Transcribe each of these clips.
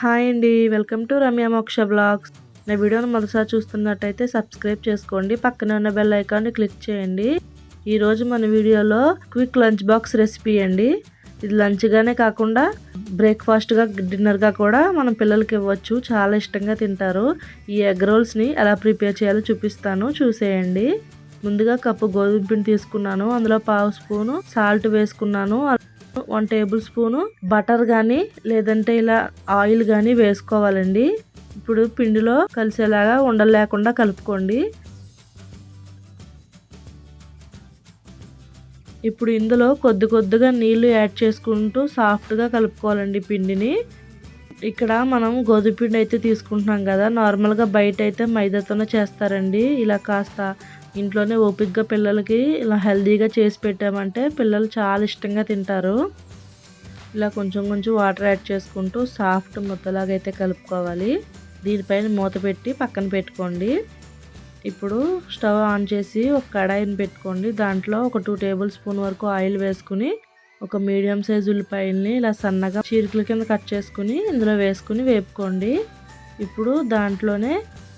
Hi అండి welcome to Ramya మోక్ష blogs. నా వీడియోను మొదటిసారి చూస్తున్నట్టయితే సబ్స్క్రైబ్ చేసుకోండి పక్కన ఉన్న బెల్ ఐకాన్ని క్లిక్ చేయండి. ఈరోజు మన వీడియోలో క్విక్ లంచ్ బాక్స్ రెసిపీ అండి. ఇది లంచ్గానే కాకుండా బ్రేక్ఫాస్ట్గా డిన్నర్గా కూడా మనం పిల్లలకి ఇవ్వచ్చు. చాలా ఇష్టంగా తింటారు. ఈ ఎగ్ రోల్స్ని ఎలా ప్రిపేర్ చేయాలో చూపిస్తాను చూసేయండి. ముందుగా కప్పు గోధుమ పిండి తీసుకున్నాను. అందులో పావు స్పూను సాల్ట్ వేసుకున్నాను. వన్ టేబుల్ స్పూను బటర్ కానీ లేదంటే ఇలా ఆయిల్ కానీ వేసుకోవాలండి. ఇప్పుడు పిండిలో కలిసేలాగా ఉండలు లేకుండా కలుపుకోండి. ఇప్పుడు ఇందులో కొద్ది కొద్దిగా నీళ్ళు యాడ్ చేసుకుంటూ సాఫ్ట్గా కలుపుకోవాలండి పిండిని. ఇక్కడ మనం గోధుమ పిండి అయితే తీసుకుంటున్నాం కదా. నార్మల్గా బయట అయితే మైదాతోనే చేస్తారండి. ఇలా కాస్త ఇంట్లోనే ఓపిక్గా పిల్లలకి ఇలా హెల్దీగా చేసి పెట్టామంటే పిల్లలు చాలా ఇష్టంగా తింటారు. ఇలా కొంచెం కొంచెం వాటర్ యాడ్ చేసుకుంటూ సాఫ్ట్ ముద్దలాగా అయితే కలుపుకోవాలి. దీనిపైన మూత పెట్టి పక్కన పెట్టుకోండి. ఇప్పుడు స్టవ్ ఆన్ చేసి ఒక కడాయిని పెట్టుకోండి. దాంట్లో ఒక టూ టేబుల్ స్పూన్ వరకు ఆయిల్ వేసుకుని ఒక మీడియం సైజ్ ఉల్లిపాయల్ని ఇలా సన్నగా చీరికల కింద కట్ చేసుకుని ఇందులో వేసుకుని వేపుకోండి. ఇప్పుడు దాంట్లోనే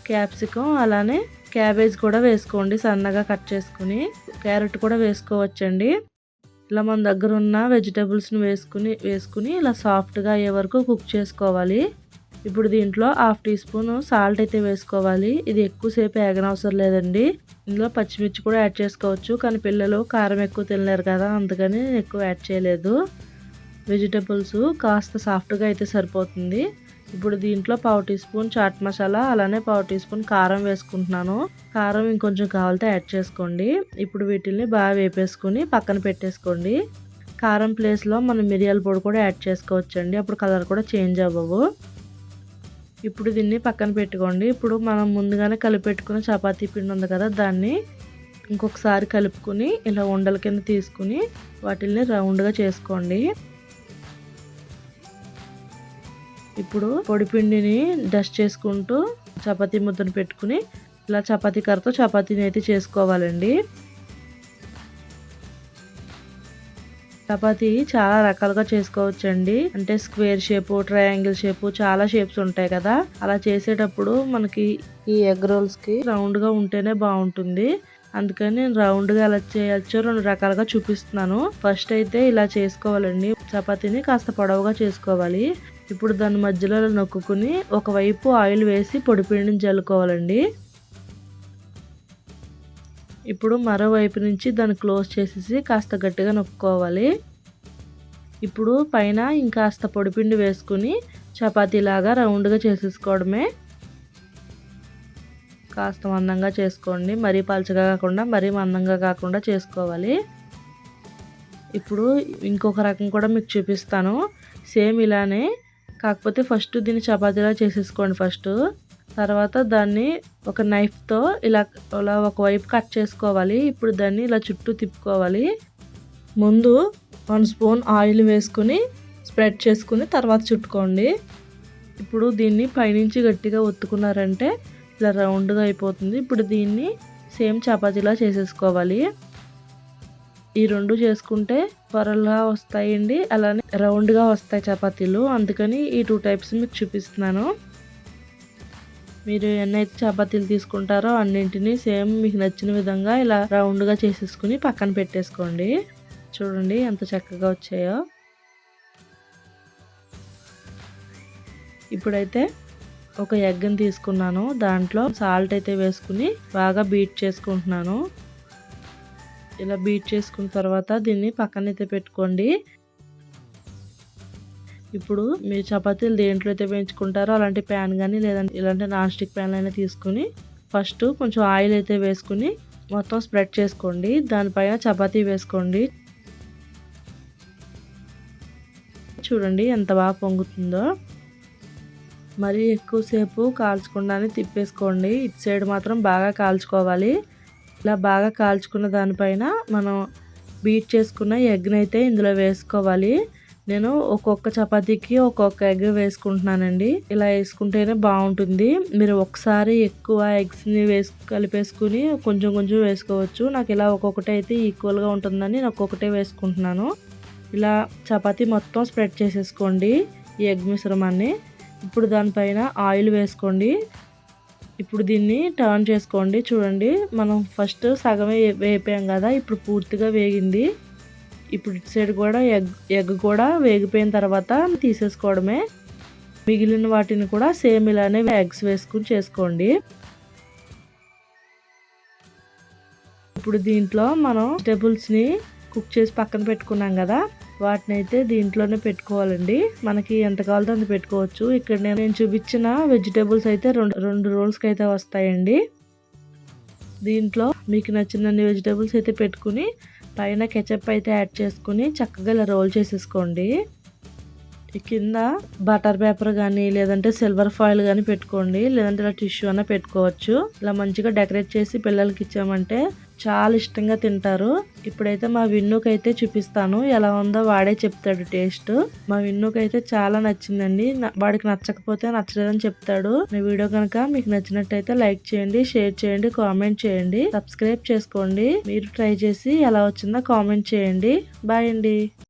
క్యాప్సికం అలానే క్యాబేజ్ కూడా వేసుకోండి సన్నగా కట్ చేసుకుని. క్యారెట్ కూడా వేసుకోవచ్చండి. ఇలా మన దగ్గర ఉన్న వెజిటేబుల్స్ని వేసుకుని వేసుకుని ఇలా సాఫ్ట్గా అయ్యే వరకు కుక్ చేసుకోవాలి. ఇప్పుడు దీంట్లో హాఫ్ టీ స్పూన్ సాల్ట్ అయితే వేసుకోవాలి. ఇది ఎక్కువసేపు ఏగనవసరం లేదండి. ఇందులో పచ్చిమిర్చి కూడా యాడ్ చేసుకోవచ్చు. కానీ పిల్లలు కారం ఎక్కువ తినలేరు కదా అందుకని నేను ఎక్కువ యాడ్ చేయలేదు. వెజిటేబుల్స్ కాస్త సాఫ్ట్గా అయితే సరిపోతుంది. ఇప్పుడు దీంట్లో పావు టీ స్పూన్ చాట్ మసాలా అలానే పావు టీ స్పూన్ కారం వేసుకుంటున్నాను. కారం ఇంకొంచెం కావాలితే యాడ్ చేసుకోండి. ఇప్పుడు వీటిల్ని బాగా వేపేసుకుని పక్కన పెట్టేసుకోండి. కారం ప్లేస్లో మనం మిరియాల పొడి కూడా యాడ్ చేసుకోవచ్చండి. అప్పుడు కలర్ కూడా చేంజ్ అవ్వవు. ఇప్పుడు దీన్ని పక్కన పెట్టుకోండి. ఇప్పుడు మనం ముందుగానే కలిపెట్టుకున్న చపాతీ పిండి ఉంది కదా దాన్ని ఇంకొకసారి కలుపుకుని ఇలా ఉండల కింద తీసుకుని వాటిల్ని రౌండ్గా చేసుకోండి. ఇప్పుడు పొడి పిండిని డస్ట్ చేసుకుంటూ చపాతీ ముద్దను పెట్టుకుని ఇలా చపాతీ కర్రతో చపాతీని అయితే చేసుకోవాలండి. చపాతి చాలా రకాలుగా చేసుకోవచ్చండి. అంటే స్క్వేర్ షేపు ట్రయాంగిల్ షేపు చాలా షేప్స్ ఉంటాయి కదా. అలా చేసేటప్పుడు మనకి ఈ ఎగ్ రోల్స్కి రౌండ్గా ఉంటేనే బాగుంటుంది. అందుకని నేను రౌండ్గా ఎలా చేయొచ్చో రెండు రకాలుగా చూపిస్తున్నాను. ఫస్ట్ అయితే ఇలా చేసుకోవాలండి. చపాతీని కాస్త పొడవుగా చేసుకోవాలి. ఇప్పుడు దాని మధ్యలో నొక్కుని ఒకవైపు ఆయిల్ వేసి పొడి పిండిని ఇప్పుడు మరోవైపు నుంచి దాన్ని క్లోజ్ చేసేసి కాస్త గట్టిగా నొక్కుకోవాలి. ఇప్పుడు పైన ఇంకాస్త పొడిపిండి వేసుకుని చపాతీలాగా రౌండ్గా చేసేసుకోవడమే. కాస్త మందంగా చేసుకోండి. మరీ పలచగా కాకుండా మరీ మందంగా కాకుండా చేసుకోవాలి. ఇప్పుడు ఇంకొక రకం కూడా మీకు చూపిస్తాను. సేమ్ ఇలానే కాకపోతే ఫస్ట్ దీన్ని చపాతీలా చేసేసుకోండి ఫస్ట్. తర్వాత దాన్ని ఒక నైఫ్తో ఇలా ఇలా ఒకవైపు కట్ చేసుకోవాలి. ఇప్పుడు దాన్ని ఇలా చుట్టూ తిప్పుకోవాలి. ముందు వన్ స్పూన్ ఆయిల్ వేసుకుని స్ప్రెడ్ చేసుకుని తర్వాత చుట్టుకోండి. ఇప్పుడు దీన్ని పైనుంచి గట్టిగా ఒత్తుకున్నారంటే ఇలా రౌండ్గా అయిపోతుంది. ఇప్పుడు దీన్ని సేమ్ చపాతీలా చేసేసుకోవాలి. ఈ రెండు చేసుకుంటే త్వరగా వస్తాయండి. అలానే రౌండ్గా వస్తాయి చపాతీలు. అందుకని ఈ టూ టైప్స్ మీకు చూపిస్తున్నాను. మీరు ఎన్నైతే చపాతీలు తీసుకుంటారో అన్నింటినీ సేమ్ మీకు నచ్చిన విధంగా ఇలా రౌండ్గా చేసేసుకుని పక్కన పెట్టేసుకోండి. చూడండి ఎంత చక్కగా వచ్చాయో. ఇప్పుడైతే ఒక ఎగ్ని తీసుకున్నాను. దాంట్లో సాల్ట్ అయితే వేసుకుని బాగా బీట్ చేసుకుంటున్నాను. ఇలా బీట్ చేసుకున్న తర్వాత దీన్ని పక్కనైతే పెట్టుకోండి. ఇప్పుడు మీరు చపాతీలు దేంట్లో అయితే వేయించుకుంటారో అలాంటి ప్యాన్ కానీ లేదంటే ఇలాంటి నాన్ స్టిక్ ప్యాన్ అయినా తీసుకుని ఫస్ట్ కొంచెం ఆయిల్ అయితే వేసుకుని మొత్తం స్ప్రెడ్ చేసుకోండి. దానిపైన చపాతీ వేసుకోండి. చూడండి ఎంత బాగా పొంగుతుందో. మరి ఎక్కువసేపు కాల్చకుండానే తిప్పేసుకోండి. ఇటు సైడ్ మాత్రం బాగా కాల్చుకోవాలి. ఇలా బాగా కాల్చుకున్న దానిపైన మనం బీట్ చేసుకున్న ఎగ్ని అయితే ఇందులో వేసుకోవాలి. నేను ఒక్కొక్క చపాతీకి ఒక్కొక్క ఎగ్ వేసుకుంటున్నానండి. ఇలా వేసుకుంటేనే బాగుంటుంది. మీరు ఒకసారి ఎక్కువ ఎగ్స్ని వేసు కలిపేసుకుని కొంచెం కొంచెం వేసుకోవచ్చు. నాకు ఇలా ఒక్కొక్కటి అయితే ఈక్వల్గా ఉంటుందని నేను ఒక్కొక్కటే వేసుకుంటున్నాను. ఇలా చపాతీ మొత్తం స్ప్రెడ్ చేసేసుకోండి ఈ ఎగ్ మిశ్రమాన్ని. ఇప్పుడు దానిపైన ఆయిల్ వేసుకోండి. ఇప్పుడు దీన్ని టర్న్ చేసుకోండి. చూడండి మనం ఫస్ట్ సగమే వేపాం కదా ఇప్పుడు పూర్తిగా వేగింది. ఇప్పుడు ఇటు సైడ్ కూడా ఎగ్ ఎగ్ కూడా వేగిపోయిన తర్వాత తీసేసుకోవడమే. మిగిలిన వాటిని కూడా సేమ్ ఇలానే ఎగ్స్ వేసుకుని చేసుకోండి. ఇప్పుడు దీంట్లో మనం వెజిటేబుల్స్ని కుక్ చేసి పక్కన పెట్టుకున్నాం కదా వాటిని అయితే దీంట్లోనే పెట్టుకోవాలండి. మనకి ఎంత కావాలో అంత పెట్టుకోవచ్చు. ఇక్కడ నేను నేను చూపించిన వెజిటేబుల్స్ అయితే రెండు రెండు రోల్స్కి అయితే వస్తాయండి. దీంట్లో మీకు నచ్చినన్ని వెజిటేబుల్స్ అయితే పెట్టుకుని పైన కెచప్ అయితే యాడ్ చేసుకుని చక్కగా ఇలా రోల్ చేసేసుకోండి. ఈ కింద బటర్ పేపర్ కానీ లేదంటే సిల్వర్ ఫాయిల్ కానీ పెట్టుకోండి. లేదంటే ఇలా టిష్యూ అన్న పెట్టుకోవచ్చు. ఇలా మంచిగా డెకరేట్ చేసి పిల్లలకి ఇచ్చామంటే చాలా ఇష్టంగా తింటారు. ఇప్పుడైతే మా విన్నుకి అయితే చూపిస్తాను. ఎలా ఉందో వాడే చెప్తాడు టేస్ట్. మా విన్నుకి అయితే చాలా నచ్చిందండి. వాడికి నచ్చకపోతే నచ్చలేదని చెప్తాడు. మీ వీడియో కనుక మీకు నచ్చినట్టయితే లైక్ చేయండి షేర్ చేయండి కామెంట్ చేయండి సబ్స్క్రైబ్ చేసుకోండి. మీరు ట్రై చేసి ఎలా వచ్చిందో కామెంట్ చేయండి. బాయ్ అండి.